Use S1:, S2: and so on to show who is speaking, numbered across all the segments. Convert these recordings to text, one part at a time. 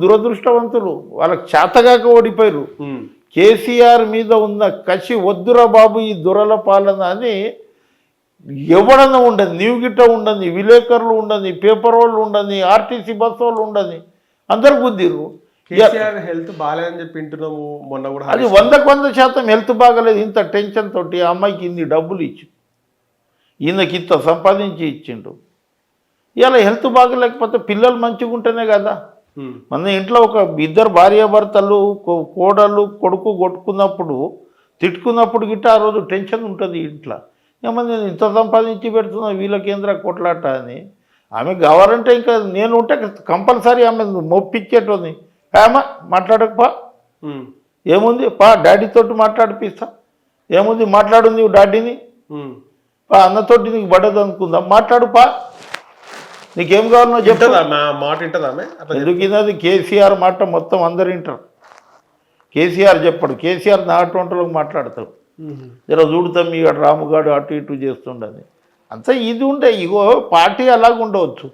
S1: దురదృష్టవంతులు? వాళ్ళకి చేతగాక ఓడిపోయారు. కేసీఆర్ మీద ఉన్న కసి వద్దురా బాబు ఈ దురల పాలన అని ఎవడన్నా ఉండదు నీవు గిట్ట ఉండని విలేకరులు ఉండని పేపర్ వాళ్ళు ఉండని ఆర్టీసీ బస్ వాళ్ళు ఉండని అందరు
S2: కేసీఆర్ హెల్త్ బాగాలేదని చెప్పి వింటున్నాము మొన్న కూడా
S1: అది వందకు వంద శాతం హెల్త్ బాగలేదు ఇంత టెన్షన్ తోటి ఆ అమ్మాయికి ఇన్ని డబ్బులు ఇచ్చి ఈయనకి ఇంత సంపాదించి ఇచ్చిండు ఇలా హెల్త్ బాగలేకపోతే పిల్లలు మంచిగా ఉంటేనే కదా. మన ఇంట్లో ఒక ఇద్దరు భార్యాభర్తలు కోడలు కొడుకు కొట్టుకున్నప్పుడు తిట్టుకున్నప్పుడు గిట్ట ఆ రోజు టెన్షన్ ఉంటుంది ఇంట్లో. ఏమన్నా నేను ఇంత సంపాదించి పెడుతున్నా వీళ్ళ కేంద్ర కొట్లాట అని. ఆమె కావాలంటే ఇంకా నేను ఉంటే కంపల్సరీ ఆమె మొప్పించేటోని ఏమా మాట్లాడకపో. ఏముంది? పా డాడీతోటి మాట్లాడిపిస్తా. ఏముంది? మాట్లాడు నీవు డాడీని. పా అన్నతోటి నీకు పడదు అనుకుందాం మాట్లాడు పా. నీకేం
S2: వింటదా? మా మాట
S1: ఎందుకు కేసీఆర్ మాట మొత్తం అందరు వింటారు. కేసీఆర్ చెప్పడు. కేసీఆర్ నాటువంటిలోకి మాట్లాడతాడు. జర చూడతాం మీ రాముగాడు అటు ఇటు చేస్తుండని. అంతా ఇది ఉండే. ఇగో పార్టీ అలాగ ఉండవచ్చు.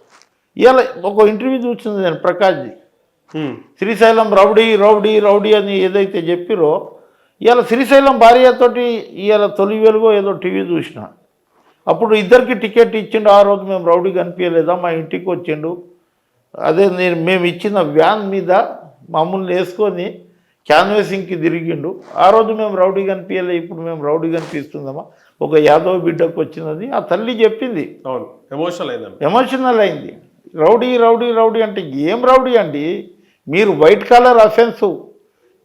S1: ఇవాళ ఒక ఇంటర్వ్యూ చూసింది నేను Prakashji. Srisailam rowdy rowdy rowdy అని ఏదైతే చెప్పిరో ఇవాళ శ్రీశైలం భార్యతోటి ఇవాళ తొలి వెలుగో ఏదో టీవీ చూసిన. అప్పుడు ఇద్దరికి టికెట్ ఇచ్చిండు. ఆ రోజు మేము రౌడీ కనిపించలేదా? మా ఇంటికి వచ్చిండు. అదే నేను మేము ఇచ్చిన వ్యాన్ మీద మమ్మల్ని వేసుకొని క్యాన్వేసింగ్కి తిరిగిండు. ఆ రోజు మేము రౌడీ కనిపించలే ఇప్పుడు మేము రౌడీ కనిపిస్తుందమ్మా. ఒక యాదవ్ బిడ్డకు వచ్చినది. ఆ తల్లి చెప్పింది.
S2: అవును. ఎమోషనల్ అయిందండి
S1: ఎమోషనల్ అయింది. రౌడీ రౌడీ రౌడీ అంటే ఏం రౌడీ అండి? మీరు వైట్ కలర్ అఫెన్సు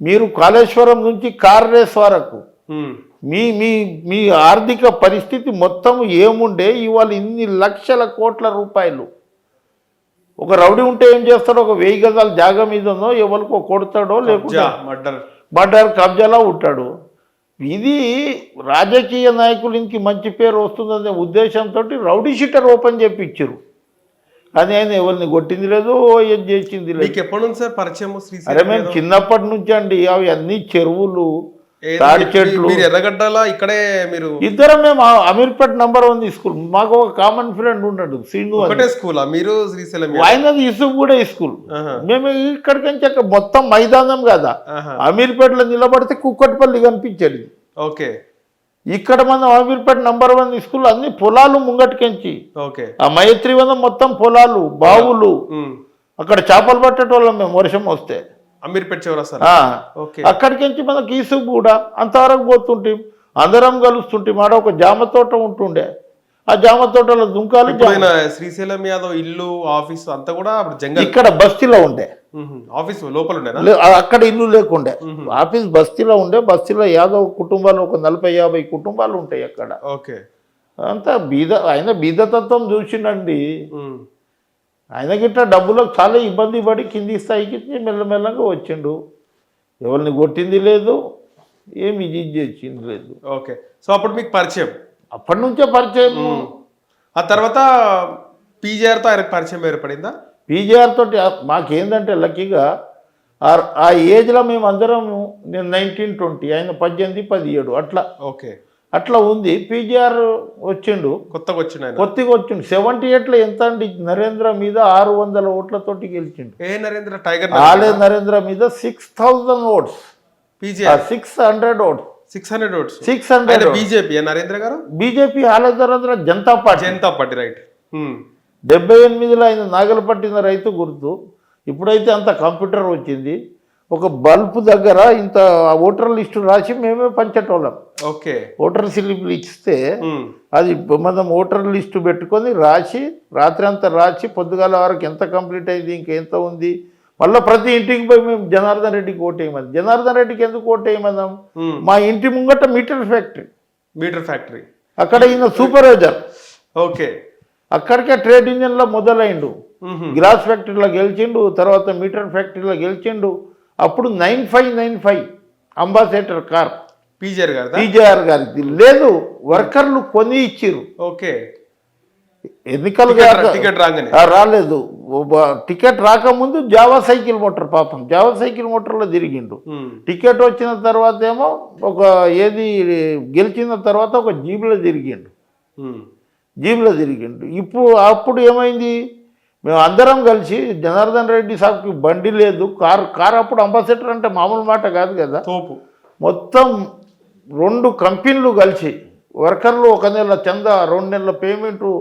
S1: మీరు కాళేశ్వరం నుంచి కార్ రేస్ వరకు. మీ మీ మీ ఆర్థిక పరిస్థితి మొత్తం ఏముండే? ఇవాళ ఇన్ని లక్షల కోట్ల రూపాయలు. ఒక రౌడీ ఉంటే ఏం చేస్తాడో? ఒక వెయ్యి గజాల జాగా మీదనో ఎవరికో కొడతాడో
S2: మర్డర్.
S1: బండారు కబ్జాలా ఉంటాడు. ఇది రాజకీయ నాయకులకి మంచి పేరు వస్తుందనే ఉద్దేశంతో రౌడీ షీటర్ ఓపెన్ చేపించారు కానీ ఆయన ఎవరిని కొట్టింది లేదు ఏం చేసింది లేదు
S2: మీకు ఎప్పటి నుంచి సార్ పరిచయం
S1: అరే మేము చిన్నప్పటి నుంచి అండి అవి అన్ని చెరువులు తాడి చెట్లు
S2: మీరు ఎర్రగడ్డలా ఇక్కడే మీరు
S1: ఇద్దరం మేము అమీర్పేట్ నంబర్ వన్ స్కూల్ మాకు ఒక కామన్ ఫ్రెండ్ ఉన్నాడు శ్రీను
S2: ఒకటే స్కూలా? మీరు శ్రీశైలం
S1: ఆయనది ఇసుకు కూడా స్కూల్. మేము ఇక్కడికి నుంచి అక్కడ మొత్తం మైదానం కదా. అమీర్పేటలో నిలబడితే కుక్కటిపల్లి కనిపించేది.
S2: ఓకే.
S1: ఇక్కడ మనం అమీర్పేట నంబర్ వన్ స్కూల్ అన్ని పొలాలు ముంగటికెంచి.
S2: ఓకే.
S1: ఆ మైత్రివనం మొత్తం పొలాలు బావులు. అక్కడ చేపలు పట్టేటోళ్ళం మేము వర్షం వస్తే.
S2: అమీర్పేట్ చివరస్తారు
S1: అక్కడికించి మనకి ఈసు కూడా అంతవరకు పోతుంటాం అందరం కలుస్తుంటాం ఆడ ఒక జామ తోట ఉంటుండే. ఆ జామ తోటలో దుంకాలు
S2: శ్రీశైలం యాదవ్ ఇల్లు ఆఫీస్ అంతా కూడా జంగల్.
S1: ఇక్కడ బస్తీలో ఉండే.
S2: ఆఫీస్ లోపల
S1: ఆ- అక్కడ ఇల్లు లేకుండే. ఆఫీస్ బస్తీలో ఉండే. బస్తీలో యాదవ్ కుటుంబాలు ఒక నలభై యాభై కుటుంబాలు ఉంటాయి అక్కడ.
S2: ఓకే.
S1: అంతా బీద ఆయన బీదతత్వం చూసిండండి.
S2: ఉమ్.
S1: ఆయన గిట్ట డబ్బులకు చాలా ఇబ్బంది పడి కింది స్థాయికి మెల్లమెల్లగా వచ్చిండు. ఎవరిని కొట్టింది లేదు ఏమి ఇది చేసింది లేదు.
S2: ఓకే. సో అప్పుడు మీకు పరిచయం?
S1: అప్పటి నుంచే పరిచయం.
S2: ఆ తర్వాత పీజీఆర్తో ఆయనకు పరిచయం ఏర్పడిందా?
S1: పీజీఆర్ తోటి మాకేందంటే లక్కీగా ఆ- ఆ ఏజ్లో మేము అందరం నేను నైన్టీన్ ట్వంటీ ఆయన పద్దెనిమిది పదిహేడు అట్లా.
S2: ఓకే.
S1: అట్లా ఉంది. పీజీఆర్ వచ్చిండు.
S2: కొత్తగా వచ్చిన ఆయన.
S1: కొత్తగా వచ్చిండు సెవెంటీ ఎయిట్లో ఎంత అండి? నరేంద్ర మీద ఆరు వందల ఓట్లతోటి గెలిచిండు.
S2: ఏ నరేంద్ర? టైగర్
S1: ఆలే నరేంద్ర మీద six thousand votes.
S2: PGR.
S1: Six hundred votes.
S2: Six hundred votes.
S1: Six hundred
S2: BJP Narendra గారు?
S1: BJP Ale Narendra Janata party.
S2: Janata party right.
S1: డెబ్బై ఎనిమిదిలో ఆయన నాగలు పట్టిన రైతు గుర్తు. ఇప్పుడైతే అంత కంప్యూటర్ వచ్చింది. ఒక బల్బ్ దగ్గర ఇంత ఓటర్ లిస్టు రాసి మేమే పంచేటోళ్ళం.
S2: ఓకే.
S1: ఓటర్ స్లిప్లు ఇస్తే. అది మనం ఓటర్ లిస్టు పెట్టుకొని రాసి రాత్రి అంతా రాసి పొద్దుగాల వరకు ఎంత కంప్లీట్ అయింది ఇంకెంత ఉంది? మళ్ళీ ప్రతి ఇంటికి పోయి మేము జనార్దన్ రెడ్డికి ఓటేయమని జనార్దన్ రెడ్డికి ఎందుకు ఓటేయమన్నాం. మా ఇంటి ముంగట మీటర్ ఫ్యాక్టరీ.
S2: Metre factory.
S1: అక్కడ ఈయన సూపర్వైజర్.
S2: ఓకే.
S1: అక్కడికే ట్రేడ్ యూనియన్లో మొదలైండు. గ్లాస్ ఫ్యాక్టరీలో గెలిచిండు తర్వాత మీటర్ ఫ్యాక్టరీలో గెలిచిండు. అప్పుడు nine five nine five ambassador car.
S2: PGR గారిదా?
S1: TJR గారికి లేదు వర్కర్లు కొని ఇచ్చిర్రు.
S2: ఓకే.
S1: ఎన్నికలు
S2: టికెట్
S1: రాలేదు. టికెట్ రాకముందు జావా సైకిల్ మోటార్ పాపం. జావా సైకిల్ మోటార్లో తిరిగిండు. టికెట్ వచ్చిన తర్వాత ఏమో ఒక ఏది గెలిచిన తర్వాత ఒక జీబులో తిరిగిండు. జీబులో తిరిగిండు ఇప్పుడు అప్పుడు ఏమైంది? మేము అందరం కలిసి జనార్దన్ రెడ్డి సాబ్కి బండి లేదు కార్ కార్ అప్పుడు అంబాసిడర్ అంటే మామూలు మాట కాదు కదా.
S2: తోపు.
S1: మొత్తం రెండు కంపెనీలు కలిసి వర్కర్లు ఒక నెల చంద రెండు నెలల పేమెంటు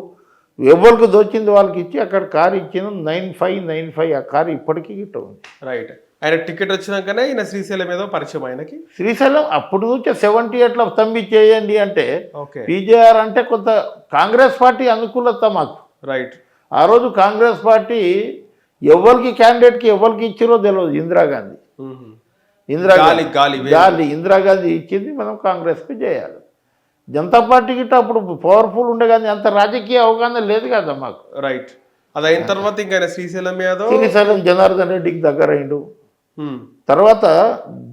S1: ఎవరికి దొచ్చింది వాళ్ళకి ఇచ్చి అక్కడ కారు ఇచ్చిన నైన్ ఫైవ్ నైన్ ఫైవ్ ఆ కారు ఇప్పటికీ గిట్ట ఉంది
S2: రైట్ ఆయన టికెట్ వచ్చినాకనే ఈయన శ్రీశైలం ఏదో పరిచయం ఆయనకి?
S1: శ్రీశైలం అప్పుడు నుంచే సెవెంటీ ఎయిట్లో తమ్మి చేయండి అంటే
S2: ఓకే
S1: పీజేఆర్ అంటే కొంత కాంగ్రెస్ పార్టీ అనుకూలత మాకు.
S2: రైట్
S1: ఆ రోజు కాంగ్రెస్ పార్టీ ఎవరికి క్యాండిడేట్కి ఎవరికి ఇచ్చిరో తెలియదు ఇందిరాగాంధీ. ఇందిరాగాంధీ.
S2: గాలి
S1: ఇందిరాగాంధీ ఇచ్చింది మనం కాంగ్రెస్కి చేయాలి. జనతా పార్టీ గిట్ట అప్పుడు పవర్ఫుల్ ఉండే కానీ అంత రాజకీయ అవగాహన లేదు కదా మాకు.
S2: రైట్ అది అయిన తర్వాత ఇంకా శ్రీశైలం యాదవ్
S1: శ్రీశైలం జనార్దన్ రెడ్డికి దగ్గరైండు.
S2: ఉమ్,
S1: తర్వాత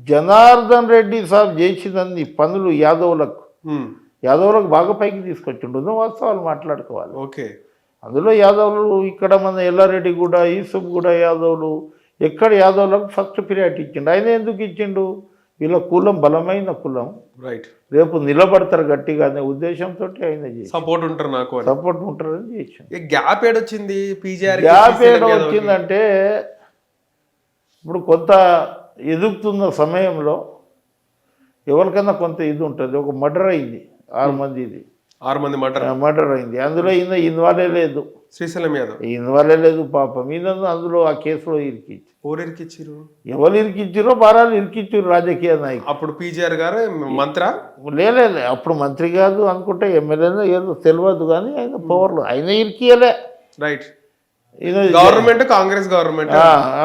S1: జనార్దన్ రెడ్డి సాబ్ చేసినన్ని పనులు యాదవులకు యాదవులకు బాగా పైకి తీసుకొచ్చిండు. వాస్తవాలు మాట్లాడుకోవాలి.
S2: ఓకే.
S1: అందులో యాదవులు ఇక్కడ మన ఎల్లారెడ్డి కూడా ఈసుఫ్ కూడా యాదవులు. ఎక్కడ యాదవులకు ఫస్ట్ పీరియడ్ ఇచ్చిండు? ఆయన ఎందుకు ఇచ్చిండు? వీళ్ళ కులం బలమైన కులం.
S2: రైట్
S1: రేపు నిలబడతారు గట్టిగా అనే ఉద్దేశంతో ఆయన
S2: సపోర్ట్ ఉంటారు నాకు అని.
S1: సపోర్ట్ ఉంటారని చేసిండు.
S2: ఈ గ్యాప్ ఏడొచ్చింది పీజీఆర్
S1: గ్యాప్ ఏడ వచ్చిందంటే ఇప్పుడు కొంత ఎదుగుతున్న సమయంలో ఎవరికైనా కొంత ఇది ఉంటుంది. ఒక మర్డర్ అయింది ఆరు మందిది.
S2: ఆరు మంది మటర్
S1: మర్డర్ అయింది. అందులో ఈయన ఇన్వాల్వ్ లేదు.
S2: శ్రీశైలం యాదవ్
S1: ఇన్వాల్వ్ లేదు పాపం. ఈయన అందులో ఆ కేసులో ఇరికిచ్చి
S2: ఓరెరికి ఇచ్చిరు
S1: ఎవరు ఇరికిచ్చిరో బారాలు ఇరికిచ్చిరు రాజకీయ నాయకులు.
S2: అప్పుడు పీజీఆర్ గారు మంత్ర?
S1: లేలే అప్పుడు మంత్రి కాదు అనుకుంటే ఎమ్మెల్యేనో ఏదో తెలియదు కానీ ఆయన పవర్లు. ఆయన ఇరికియలే.
S2: రైట్ గవర్నమెంట్ కాంగ్రెస్ గవర్నమెంట్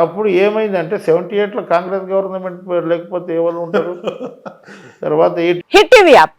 S1: అప్పుడు ఏమైందంటే సెవెంటీ ఎయిట్లో కాంగ్రెస్ గవర్నమెంట్ లేకపోతే ఎవరు ఉంటారు? తర్వాత ఎయిట్
S3: హిట్ టీవీ యాప్.